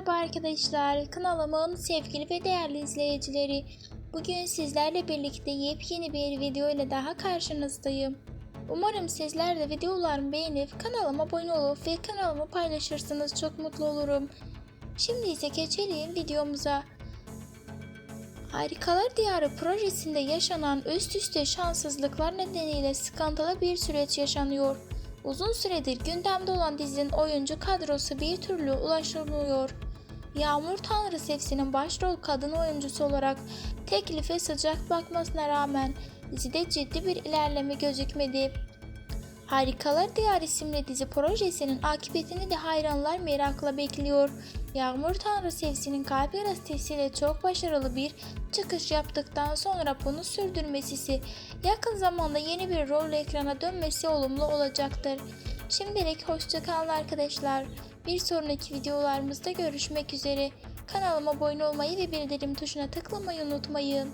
Merhaba arkadaşlar, kanalımın sevgili ve değerli izleyicileri. Bugün sizlerle birlikte yepyeni bir video ile daha karşınızdayım. Umarım sizler de videolarımı beğenip kanalıma abone olup ve kanalımı paylaşırsanız çok mutlu olurum. Şimdi ise geçelim videomuza. Harikalar Diyarı projesinde yaşanan üst üste şanssızlıklar nedeniyle sıkıntılı bir süreç yaşanıyor. Uzun süredir gündemde olan dizinin oyuncu kadrosu bir türlü ulaşılmıyor. Yağmur Tanrı Sefsi'nin başrol kadın oyuncusu olarak teklife sıcak bakmasına rağmen dizide ciddi bir ilerleme gözükmedi. Harikalar Diyar isimli dizi projesinin akıbetini de hayranlar merakla bekliyor. Yağmur Tanrı Sevsi'nin kalp yarasıyla çok başarılı bir çıkış yaptıktan sonra bunu sürdürmesi yakın zamanda yeni bir rol ekrana dönmesi olumlu olacaktır. Şimdilik hoşçakalın arkadaşlar. Bir sonraki videolarımızda görüşmek üzere. Kanalıma abone olmayı ve bildirim tuşuna tıklamayı unutmayın.